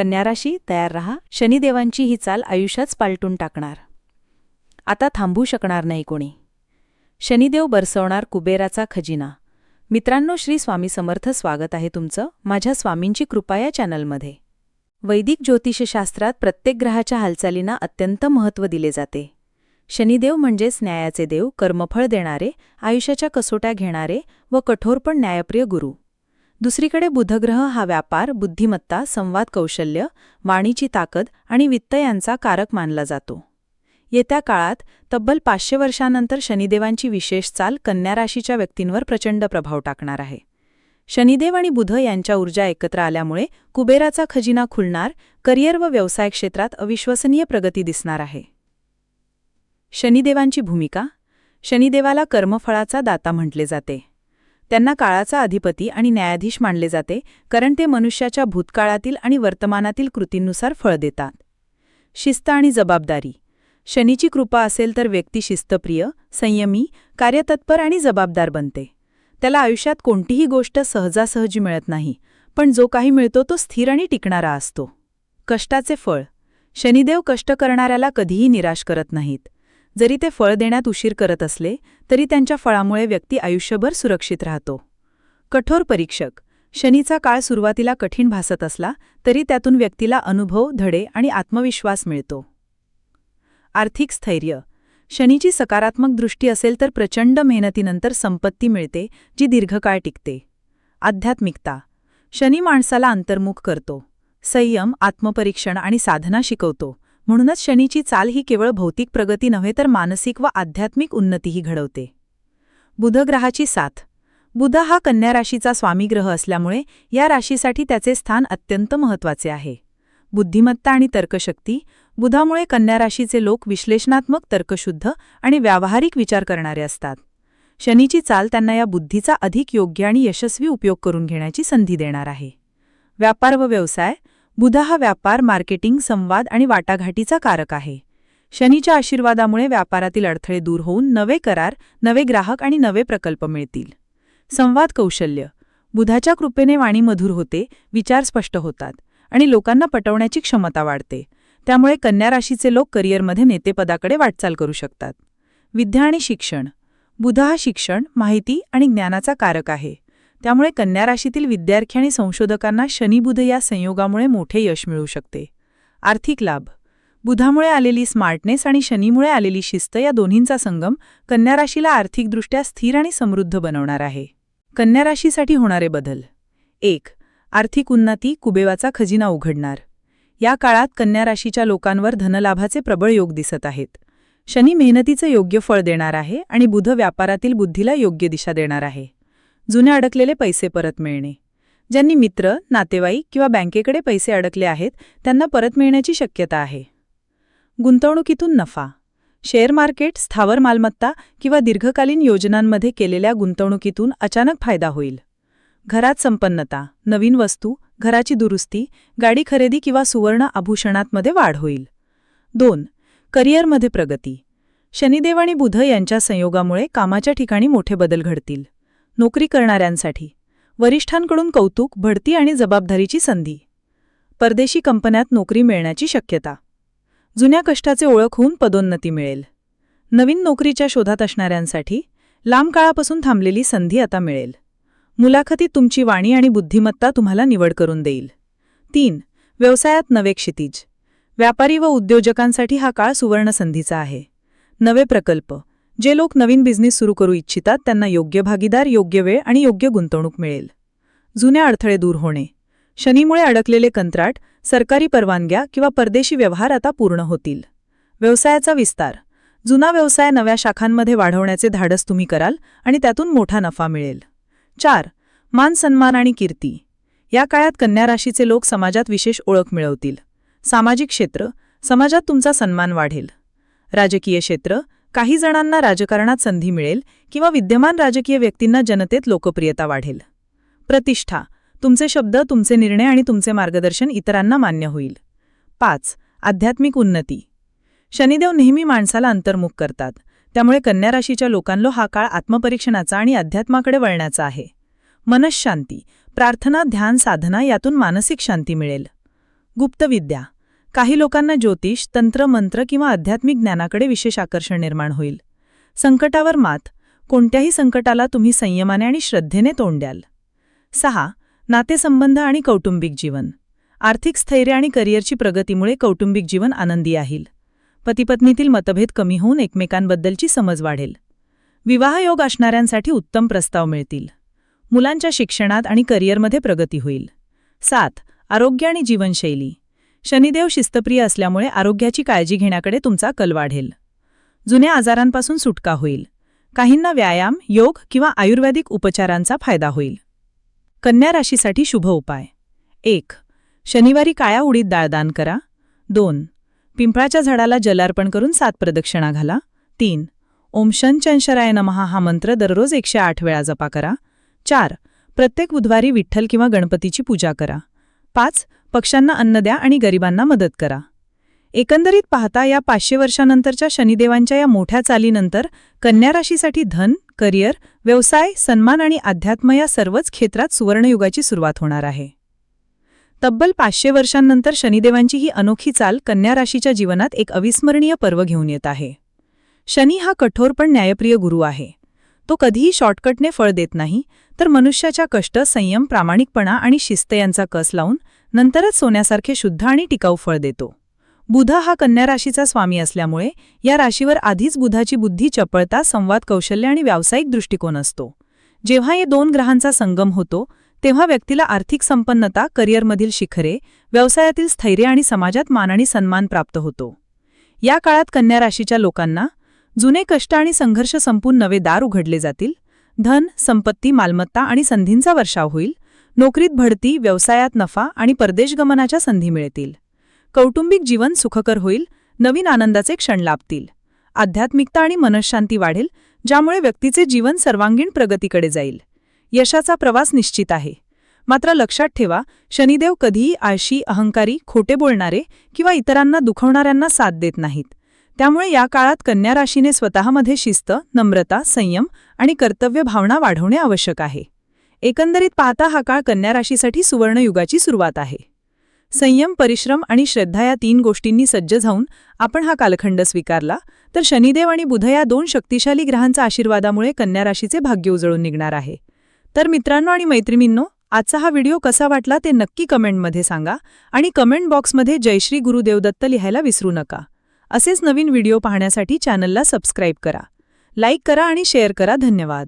कन्या राशी तयार रहा. शनिदेवांची ही चाल आयुष्याच पालटून टाकणार. आता थांबू शकणार नाही कोणी. शनिदेव बरसवणार कुबेराचा खजिना. मित्रांनो श्री स्वामी समर्थ स्वागत आहे तुमचं माझ्या स्वामींची कृपा या चॅनलमध्ये. वैदिक ज्योतिषशास्त्रात प्रत्येक ग्रहाच्या हालचालींना अत्यंत महत्त्व दिले जाते. शनिदेव म्हणजेच न्यायाचे देव कर्मफळ देणारे आयुष्याच्या कसोट्या घेणारे व कठोर पण न्यायप्रिय गुरु. दुसरीकडे बुधग्रह हा व्यापार बुद्धिमत्ता संवाद कौशल्य वाणीची ताकद आणि वित्त यांचा कारक मानला जातो. येत्या काळात तब्बल पाचशे वर्षांनंतर शनिदेवांची विशेष चाल कन्या राशीच्या व्यक्तींवर प्रचंड प्रभाव टाकणार आहे. शनिदेव आणि बुध यांच्या ऊर्जा एकत्र आल्यामुळे कुबेराचा खजिना खुलणार करिअर व व्यवसाय क्षेत्रात अविश्वसनीय प्रगती दिसणार आहे. शनिदेवांची भूमिका शनिदेवाला कर्मफळाचा दाता म्हटले जाते. त्यांना काळाचा अधिपती आणि न्यायाधीश मानले जाते कारण ते मनुष्याच्या भूतकाळातील आणि वर्तमानातील कृतींनुसार फळ देतात. शिस्त आणि जबाबदारी. शनीची कृपा असेल तर व्यक्ती शिस्तप्रिय संयमी कार्यतत्पर आणि जबाबदार बनते. त्याला आयुष्यात कोणतीही गोष्ट सहजासहजी मिळत नाही पण जो काही मिळतो तो स्थिर आणि टिकणारा असतो. कष्टाचे फळ. शनिदेव कष्ट करणाऱ्याला कधीही निराश करत नाहीत. जरी ते फळ देण्यात उशीर करत असले तरी त्यांच्या फळामुळे व्यक्ती आयुष्यभर सुरक्षित राहतो. कठोर परीक्षक. शनीचा काळ सुरुवातीला कठीण भासत असला तरी त्यातून व्यक्तीला अनुभव धडे आणि आत्मविश्वास मिळतो. आर्थिक स्थैर्य. शनीची सकारात्मक दृष्टी असेल तर प्रचंड मेहनतीनंतर संपत्ती मिळते जी दीर्घकाळ टिकते. आध्यात्मिकता. शनी माणसाला अंतर्मुख करतो. संयम आत्मपरीक्षण आणि साधना शिकवतो. म्हणूनच शनीची चाल ही केवळ भौतिक प्रगती नव्हे तर मानसिक व आध्यात्मिक उन्नतीही घडवते. बुधग्रहाची साथ. बुध हा कन्या राशीचा स्वामीग्रह असल्यामुळे या राशीसाठी त्याचे स्थान अत्यंत महत्त्वाचे आहे. बुद्धिमत्ता आणि तर्कशक्ती. बुधामुळे कन्या राशीचे लोक विश्लेषणात्मक तर्कशुद्ध आणि व्यावहारिक विचार करणारे असतात. शनीची चाल त्यांना या बुद्धीचा अधिक योग्य आणि यशस्वी उपयोग करून घेण्याची संधी देणार आहे. व्यापार व व्यवसाय. बुधा हा व्यापार मार्केटिंग संवाद आणि वाटाघाटीचा कारक आहे. शनीच्या आशीर्वादामुळे व्यापारातील अडथळे दूर होऊन नवे करार नवे ग्राहक आणि नवे प्रकल्प मिळतील. संवाद कौशल्य. बुधाच्या कृपेने वाणी मधुर होते विचार स्पष्ट होतात आणि लोकांना पटवण्याची क्षमता वाढते. त्यामुळे कन्या राशीचे लोक करिअरमध्ये नेतेपदाकडे वाटचाल करू शकतात. विद्या आणि शिक्षण. बुध हा शिक्षण माहिती आणि ज्ञानाचा कारक आहे. त्यामुळे कन्या राशीतील विद्यार्थी आणि संशोधकांना शनिबुध या संयोगामुळे मोठे यश मिळू शकते. आर्थिक लाभ. बुधामुळे आलेली स्मार्टनेस आणि शनीमुळे आलेली शिस्त या दोन्हींचा संगम कन्या राशीला आर्थिकदृष्ट्या स्थिर आणि समृद्ध बनवणार आहे. कन्या राशीसाठी होणारे बदल. एक आर्थिक उन्नती कुबेवाचा खजिना उघडणार. या काळात कन्या राशीच्या लोकांवर धनलाभाचे प्रबळ योग दिसत आहेत. शनी मेहनतीचं योग्य फळ देणार आहे आणि बुध व्यापारातील बुद्धीला योग्य दिशा देणार आहे. जुने अडकलेले पैसे परत मिळणे. ज्यांनी मित्र नातेवाईक किंवा बँकेकडे पैसे अडकले आहेत त्यांना परत मिळण्याची शक्यता आहे. गुंतवणुकीतून नफा. शेअर मार्केट स्थावर मालमत्ता किंवा दीर्घकालीन योजनांमध्ये केलेल्या गुंतवणुकीतून अचानक फायदा होईल. घरात संपन्नता नवीन वस्तू घराची दुरुस्ती गाडी खरेदी किंवा सुवर्ण आभूषणांमध्ये वाढ होईल. दोन करिअरमध्ये प्रगती. शनिदेव आणि बुध यांच्या संयोगामुळे कामाच्या ठिकाणी मोठे बदल घडतील. नोकरी करणाऱ्यांसाठी वरिष्ठांकडून कौतुक भडती आणि जबाबदारीची संधी. परदेशी कंपन्यात नोकरी मिळण्याची शक्यता. जुन्या कष्टाचे ओळख होऊन पदोन्नती मिळेल. नवीन नोकरीच्या शोधात असणाऱ्यांसाठी लांब काळापासून थांबलेली संधी आता मिळेल. मुलाखतीत तुमची वाणी आणि बुद्धिमत्ता तुम्हाला निवड करून देईल. तीन व्यवसायात नवे क्षितिज. व्यापारी व उद्योजकांसाठी हा काळ सुवर्णसंधीचा आहे. नवे प्रकल्प. जे लोक नवीन बिझनेस सुरू करू इच्छितात त्यांना योग्य भागीदार योग्य वेळ आणि योग्य गुंतवणूक मिळेल. जुन्या अडथळे दूर होणे. शनीमुळे अडकलेले कंत्राट सरकारी परवानग्या किंवा परदेशी व्यवहार आता पूर्ण होतील. व्यवसायाचा विस्तार. जुना व्यवसाय नव्या शाखांमध्ये वाढवण्याचे धाडस तुम्ही कराल आणि त्यातून मोठा नफा मिळेल. चार. मान सन्मान आणि कीर्ती. या काळात कन्या राशीचे लोक समाजात विशेष ओळख मिळवतील. सामाजिक क्षेत्र. समाजात तुमचा सन्मान वाढेल. राजकीय क्षेत्र. काही जणांना राजकारणात संधी मिळेल किंवा विद्यमान राजकीय व्यक्तींना जनतेत लोकप्रियता वाढेल. प्रतिष्ठा. तुमचे शब्द तुमचे निर्णय आणि तुमचे मार्गदर्शन इतरांना मान्य होईल. पाच. आध्यात्मिक उन्नती. शनिदेव नेहमी माणसाला अंतर्मुख करतात. त्यामुळे कन्या राशीच्या लोकांलो हा काळ आत्मपरीक्षणाचा आणि अध्यात्माकडे वळण्याचा आहे. मनशांती. प्रार्थना ध्यान साधना यातून मानसिक शांती मिळेल. गुप्तविद्या काही लोकांना ज्योतिष तंत्र मंत्र किंवा आध्यात्मिक ज्ञानाकडे विशेष आकर्षण निर्माण होईल. संकटावर मात. कोणत्याही संकटाला तुम्ही संयमाने आणि श्रद्धेने तोंड द्याल. सहा. नातेसंबंध आणि कौटुंबिक जीवन. आर्थिक स्थैर्य आणि करिअरची प्रगतीमुळे कौटुंबिक जीवन आनंदी आहे पतीपत्नीतील मतभेद कमी होऊन एकमेकांबद्दलची समज वाढेल. विवाहयोग असणाऱ्यांसाठी उत्तम प्रस्ताव मिळतील. मुलांच्या शिक्षणात आणि करिअरमध्ये प्रगती होईल. सात. आरोग्य आणि जीवनशैली. शनिदेव शिस्तप्रिय असल्यामुळे आरोग्याची काळजी घेण्याकडे तुमचा कल वाढेल. जुन्या आजारांपासून सुटका होईल. काहींना व्यायाम योग किंवा आयुर्वेदिक उपचारांचा फायदा होईल. कन्या राशीसाठी शुभ उपाय. एक शनिवारी काळ्या उडीद दाळदान करा. दोन पिंपळाच्या झाडाला जलार्पण करून सात प्रदक्षिणा घाला. तीन ओम शंचंशराय नमहा हा मंत्र दररोज एकशे आठ वेळा जपा करा. चार प्रत्येक बुधवारी विठ्ठल किंवा गणपतीची पूजा करा. पाच पक्ष्यांना अन्न द्या आणि गरिबांना मदत करा. एकंदरीत पाहता या पाचशे वर्षानंतरच्या शनिदेवांच्या या मोठ्या चालीनंतर कन्या राशीसाठी धन करिअर व्यवसाय सन्मान आणि अध्यात्म या सर्वच क्षेत्रात सुवर्णयुगाची सुरुवात होणार आहे. तब्बल पाचशे वर्षांनंतर शनिदेवांची ही अनोखी चाल कन्या राशीच्या जीवनात एक अविस्मरणीय पर्व घेऊन येत आहे. शनी हा कठोर पण न्यायप्रिय गुरु आहे. तो कधीही शॉर्टकटने फळ देत नाही तर मनुष्याच्या कष्ट संयम प्रामाणिकपणा आणि शिस्त यांचा कस लावून नंतरच सोन्यासारखे शुद्ध आणि टिकाऊ फळ देतो. बुध हा कन्या राशीचा स्वामी असल्यामुळे या राशीवर आधीच बुधाची बुद्धी चपळता संवाद कौशल्य आणि व्यावसायिक दृष्टिकोन असतो. जेव्हा या दोन ग्रहांचा संगम होतो तेव्हा व्यक्तीला आर्थिक संपन्नता करिअरमधील शिखरे व्यवसायातील स्थैर्य आणि समाजात मान आणि सन्मान प्राप्त होतो. या काळात कन्या राशीच्या लोकांना जुने कष्ट आणि संघर्ष संपून नवे दार उघडले जातील. धन संपत्ती मालमत्ता आणि संधींचा वर्षाव होईल. नोकरीत भडती व्यवसायात नफा आणि परदेशगमनाच्या संधी मिळतील. कौटुंबिक जीवन सुखकर होईल नवीन आनंदाचे क्षण लाभतील. आध्यात्मिकता आणि मनशांती वाढेल ज्यामुळे व्यक्तीचे जीवन सर्वांगीण प्रगतीकडे जाईल. यशाचा प्रवास निश्चित आहे. मात्र लक्षात ठेवा शनिदेव कधीही आळशी अहंकारी खोटे बोलणारे किंवा इतरांना दुखवणाऱ्यांना साथ देत नाहीत. त्यामुळे या काळात कन्या राशीने स्वतःमध्ये शिस्त नम्रता संयम आणि कर्तव्य भावना वाढवणे आवश्यक आहे. एकंदरीत पाहता हा काळ कन्या राशीसाठी सुवर्णयुगाची सुरुवात आहे. संयम परिश्रम आणि श्रद्धा या तीन गोष्टींनी सज्ज जाऊन आपण हा कालखंड स्वीकारला तर शनिदेव आणि बुध या दोन शक्तिशाली ग्रहांचा आशीर्वादामुळे कन्या राशीचे भाग्य उजळून निघणार आहे. तर मित्रांनो आणि मैत्रिणींनो आजचा हा व्हिडिओ कसा वाटला ते नक्की कमेंटमध्ये सांगा आणि कमेंट बॉक्समध्ये जयश्री गुरुदेवदत्त लिहायला विसरू नका. असेच नवीन व्हिडिओ पाहण्यासाठी चॅनलला सबस्क्राईब करा. लाईक करा आणि शेअर करा. धन्यवाद.